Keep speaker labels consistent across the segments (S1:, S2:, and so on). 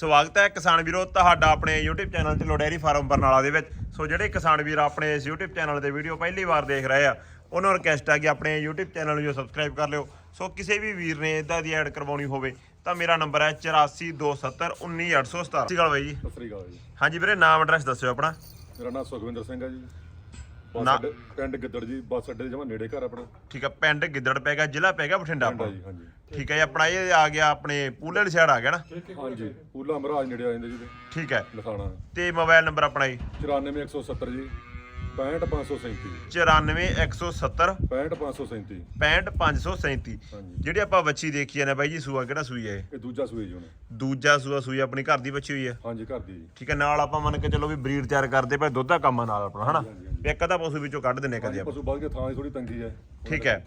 S1: ਸਵਾਗਤ ਹੈ ਕਿਸਾਨ ਵੀਰੋ ਤੁਹਾਡਾ ਆਪਣੇ YouTube ਚੈਨਲ ਤੇ ਡੇਅਰੀ ਫਾਰਮ ਬਰਨਾਲਾ ਦੇ ਵਿੱਚ। ਸੋ ਜਿਹੜੇ ਕਿਸਾਨ ਵੀਰ ਆਪਣੇ ਇਸ YouTube ਚੈਨਲ ਦੇ ਵੀਡੀਓ ਪਹਿਲੀ ਵਾਰ ਦੇਖ ਰਹੇ ਆ ਉਹਨਾਂ ਨੂੰ ਰਿਕਵੈਸਟ ਹੈ ਕਿ ਆਪਣੇ YouTube ਚੈਨਲ ਨੂੰ ਜੋ ਸਬਸਕ੍ਰਾਈਬ ਕਰ ਲਿਓ। ਸੋ ਕਿਸੇ ਵੀ ਵੀਰ ਨੇ ਇਦਾਂ ਦੀ ਐਡ ਕਰਵਾਉਣੀ ਹੋਵੇ ਤਾਂ ਮੇਰਾ ਨੰਬਰ ਹੈ 8427191817 ਸਤਿ ਸ਼੍ਰੀ ਅਕਾਲ ਬਾਈ ਜੀ।
S2: ਸਤਿ ਸ੍ਰੀ ਅਕਾਲ ਜੀ।
S1: ਹਾਂਜੀ ਵੀਰੇ ਨਾਮ ਐਡਰੈਸ ਦੱਸਿਓ ਆਪਣਾ।
S2: ਮੇਰਾ ਨਾਮ ਸੁਖਵਿੰਦਰ ਸਿੰਘ ਹੈ ਜੀ। ਬੱਸ
S1: ਨਾ-
S2: ਅੱਡੇ ਪਿੰਡ ਗਿੱਦੜ ਜੀ ਬੱਸ ਅੱਡੇ ਦੇ ਜਮਾ ਨੇੜੇ ਘਰ ਆਪਣਾ।
S1: ਠੀਕ ਹੈ ਪਿੰਡ ਗਿੱਦੜ ਪੈ ਗਿਆ ਜ਼ਿਲ੍ਹਾ ਪੈ ਗਿਆ ਬਠਿੰਡਾ
S2: ਪਿੰਡ ਆ
S1: ਆਪਾਂ
S2: ਜੀ ਹਾਂਜੀ।
S1: ਠੀਕ ਹੈ ਜੀ ਆਪਣਾ ਇਹ ਆ ਗਿਆ ਆਪਣੇ ਪੂਲੇ ਵਾਲੀ ਸਾਈਡ ਆ ਗਿਆ ਨਾ?
S2: ਹਾਂਜੀ ਪੂਲਾ ਮਹਾਰਾਜ ਨੇੜੇ ਆ ਜਾਂਦੇ ਜੀ
S1: ਠੀਕ ਹੈ।
S2: ਲਖਾਣਾ।
S1: ਤੇ ਮੋਬਾਈਲ ਨੰਬਰ ਆਪਣਾ ਜੀ?
S2: 94170 ਜੀ 65537
S1: 94170
S2: 65537
S1: 65537
S2: ਹਾਂਜੀ।
S1: ਜਿਹੜੀ ਆਪਾਂ ਬੱਚੀ ਦੇਖੀ ਜਾਂਦੇ ਬਾਈ ਜੀ ਸੂਆ ਕਿਹੜਾ ਸੂਈ ਹੈ ਇਹ?
S2: ਇਹ ਦੂਜਾ ਸੂਏ ਜੀ ਹੁਣ।
S1: ਦੂਜਾ ਸੂਆ ਸੂਈ ਆਪਣੀ ਘਰ ਦੀ ਬੱਚੀ ਹੋਈ ਹੈ
S2: ਹਾਂਜੀ ਘਰ ਦੀ ਜੀ।
S1: ਠੀਕ ਹੈ ਨਾਲ ਆਪਾਂ ਮੰਨ ਕੇ ਚੱਲੋ ਵੀ ਬਰੀਡ ਤਿਆਰ ਕਰਦੇ ਪਏ ਦੁੱਧ ਦਾ ਕੰਮ ਆ ਨਾਲ ਆਪਣਾ ਹਨਾ? ਵੀ ਇੱਕ ਅੱਧਾ ਪਸ਼ੂ ਵਿੱਚੋਂ ਕੱਢ ਦਿੰਨੇ ਕਦੇ ਆਪਾਂ।
S2: ਪਸ਼ੂ ਬਾਅਦ ਕੇ ਥਾਂ ਦੀ ਥੋੜੀ ਤੰਗੀ ਹੈ।
S1: ਠੀਕ ਹੈ।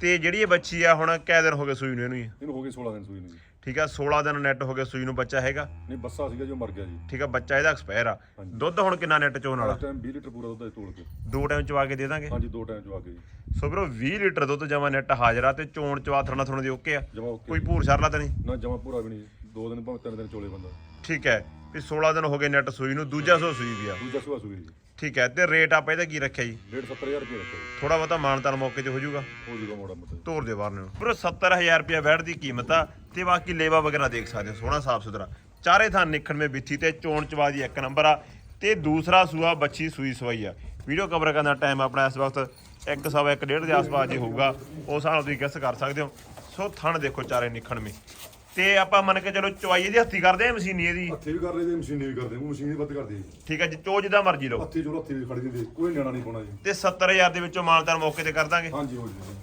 S1: ਤੇ ਜਿਹੜੀ ਇਹ ਬੱਚੀ ਆ ਹੁਣ ਕਿਹ ਦਿਨ ਹੋ ਗਏ ਸੂਈ ਨੂੰ ਇਹਨੂੰ ਜੀ?
S2: ਇਹਨੂੰ ਹੋ ਗਏ 16 ਦਿਨ ਸੂਈ ਨੂੰ ਜੀ।
S1: ਠੀਕ ਹੈ 16 ਦਿਨ ਨੈਟ ਹੋ ਗਏ ਸੂਈ ਨੂੰ ਬੱਚਾ ਹੈਗਾ?
S2: ਨਹੀਂ ਬੱਸਾ ਸੀਗਾ ਜੋ ਮਰ ਗਿਆ ਜੀ।
S1: ਠੀਕ ਹੈ ਬੱਚਾ ਇਹਦਾ ਐਕਸਪਾਇਰ ਆ। ਦੁੱਧ ਹੁਣ ਕਿੰਨਾ ਨੈਟ ਚੋਣ ਵਾਲਾ
S2: ਟਾਈਮ 20 ਲੀਟਰ ਪੂਰਾ ਦੁੱਧ ਤੋੜ ਕੇ।
S1: ਦੋ ਟਾਈਮ ਚਵਾ ਕੇ ਦੇ ਦਾਂਗੇ?
S2: ਹਾਂਜੀ ਦੋ ਟਾਈਮ ਚਵਾ ਕੇ ਜੀ।
S1: ਸੋ ਵੀਰੋ 20 ਲੀਟਰ ਦੁੱਧ ਜਮਾ ਨੈਟ ਹਾਜ਼ਰ ਆ ਤੇ ਚੋਣ ਚਵਾ ਥਣਾ ਥਣਾ ਦੀ ਓਕੇ ਆ। ਕੋਈ ਭੂਰ ਸ਼ਰਲਾ ਤਾਂ ਨਹੀਂ?
S2: ਨਾ ਜਮਾ ਪੂਰਾ ਵੀ ਨਹੀਂ ਦੋ ਦਿਨ ਭਾਵੇਂ ਤਿੰਨ ਦਿਨ ਚੋਲੇ ਬੰਦਾ।
S1: ਠੀਕ ਹੈ ਵੀ 16 ਦਿਨ ਹੋ ਗਏ ਨੈਟ ਸੂਈ ਨੂੰ ਦੂਜਾ ਸੋ ਸੂਈ ਵੀ ਆ।
S2: ਦੂਜਾ ਸੂਆ ਸੂਈ ਜੀ
S1: ਠੀਕ ਹੈ ਤੇ ਰੇਟ ਆਪਾਂ ਇਹਦਾ ਕੀ ਰੱਖਿਆ ਜੀ?
S2: 1.5 ਰੁਪਏ ਰੱਖਿਆ ਜੀ।
S1: ਥੋੜਾ ਬਹੁਤਾ ਮਾਨਤਾਨ ਮੌਕੇ ਤੇ ਹੋ ਜਾਊਗਾ।
S2: ਹੋ ਜੂਗਾ ਮੋੜਾ ਮੋਟਾ
S1: ਤੋਰ ਦੇ ਬਾਹਰ ਨੂੰ। ਪੂਰਾ 70000 ਰੁਪਏ ਵੈਟ ਦੀ ਕੀਮਤ ਆ ਤੇ ਬਾਕੀ ਲੇਵਾ ਵਗੈਰਾ ਦੇਖ ਸਕਦੇ ਹੋ ਸੋਹਣਾ ਸਾਫ਼ ਸੁਥਰਾ। ਚਾਰੇ ਥਾਂ ਨਿਖਣ ਮੇ ਬਿੱਥੀ ਤੇ ਚੋਣ ਚਵਾ ਦੀ ਇੱਕ ਨੰਬਰ ਆ ਤੇ ਦੂਸਰਾ ਸੂਆ ਬੱਚੀ ਸੂਈ ਸਵਾਈ ਆ। ਵੀਡੀਓ ਕਵਰ ਕਰਨ ਦਾ ਟਾਈਮ ਆਪਣਾ ਇਸ ਵਕਤ ਇੱਕ ਸਵਾ ਇੱਕ ਡੇਢ ਦੇ ਆਸ-ਪਾਸ ਜੇ ਹੋਊਗਾ ਉਸ ਨਾਲ ਤੁਸੀਂ ਗੈਸ ਕਰ ਸਕਦੇ ਹੋ। ਸੋ ਥਣ ਦੇਖੋ ਚਾਰੇ ਨਿਖਣ ਮੇ ਤੇ ਆਪਾਂ ਮੰਨ ਕੇ ਚਲੋ ਚਵਾਈ ਇਹਦੀ ਹੱਥੀ ਕਰਦੇ ਆ ਮਸ਼ੀਨੀ ਇਹਦੀ।
S2: ਹੱਥੀ ਵੀ ਕਰ ਲਈਦੇ ਮਸ਼ੀਨੀ ਵੀ ਕਰਦੇ ਉਹ ਮਸ਼ੀਨੀ ਵੱਧ ਕਰਦੀ ਹੈ।
S1: ਠੀਕ ਹੈ ਜੀ ਚੋ ਜਿੱਦਾਂ ਮਰਜ਼ੀ ਲਓ।
S2: ਹੱਥੀ ਜੋ ਹੱਥੀ ਵੀ ਖੜੀ ਦਿੰਦੇ ਕੋਈ ਨਿਆਣਾ ਨਹੀਂ ਪਾਉਣਾ ਜੀ।
S1: ਤੇ 70000 ਦੇ ਵਿੱਚੋਂ ਮਾਨਤਾਨ ਮੌਕੇ ਤੇ ਕਰ ਦਾਂਗੇ।
S2: ਹਾਂਜੀ ਹੋ ਜੀ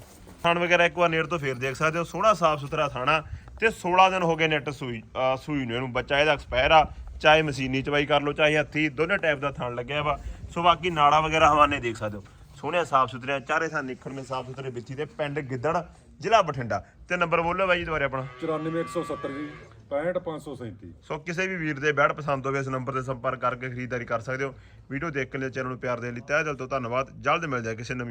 S1: ਥਣ ਵਗੈਰਾ ਇੱਕ ਵਾਰ ਨੇੜ ਤੋਂ ਫੇਰ ਦੇਖ ਸਕਦੇ ਹੋ ਸੋਹਣਾ ਸਾਫ਼ ਸੁਥਰਾ ਥਾਣਾ ਤੇ 16 ਦਿਨ ਹੋ ਗਏ ਨੈਟ ਸੂਈ ਸੂਈ ਨੂੰ ਇਹਨੂੰ ਬੱਚਾ ਇਹਦਾ ਐਕਸਪਾਇਰ ਆ। ਚਾਹੇ ਮਸ਼ੀਨੀ ਚਵਾਈ ਕਰ ਲਓ ਚਾਹੇ ਹੱਥੀ ਦੋਨੇ ਟਾਈਪ ਦਾ ਥਣ ਲੱਗਿਆ ਵਾ। ਸੋ ਬਾਕੀ ਨਾੜਾ ਵਗੈਰਾ ਹਵਾਨੇ ਦੇਖ ਸਕਦੇ ਹੋ। ਸੋਹਣੇ ਸਾਫ਼ ਸੁਥਰੇ ਚਾਰੇ ਥਾਂ ਨਿਖਣ ਮੇ ਸਾਫ਼ ਸੁਥਰੇ ਬਿੱਥੀ ਤੇ ਪਿੰਡ ਗਿੱਦੜ ਜ਼ਿਲ੍ਹਾ ਬਠਿੰਡਾ। ਤੇ ਨੰਬਰ ਬੋਲੋ ਬਾਈ ਜੀ ਦੁਬਾਰੇ ਆਪਣਾ।
S2: 94170 ਜੀ 65537
S1: ਸੋ ਕਿਸੇ ਵੀ ਵੀਰ ਦੇ ਬੈਡ ਪਸੰਦ ਹੋਵੇ ਇਸ ਨੰਬਰ ਤੇ ਸੰਪਰਕ ਕਰਕੇ ਖਰੀਦਦਾਰੀ ਕਰ ਸਕਦੇ ਹੋ। ਵੀਡੀਓ ਦੇਖ ਕੇ ਲਈ ਚੈਨਲ ਨੂੰ ਪਿਆਰ ਦੇਣ ਲਈ ਤਹਿ ਦਿਲ ਤੋਂ ਧੰਨਵਾਦ। ਜਲਦ ਮਿਲ ਜਾਏ ਕਿਸੇ ਨਵੀਂ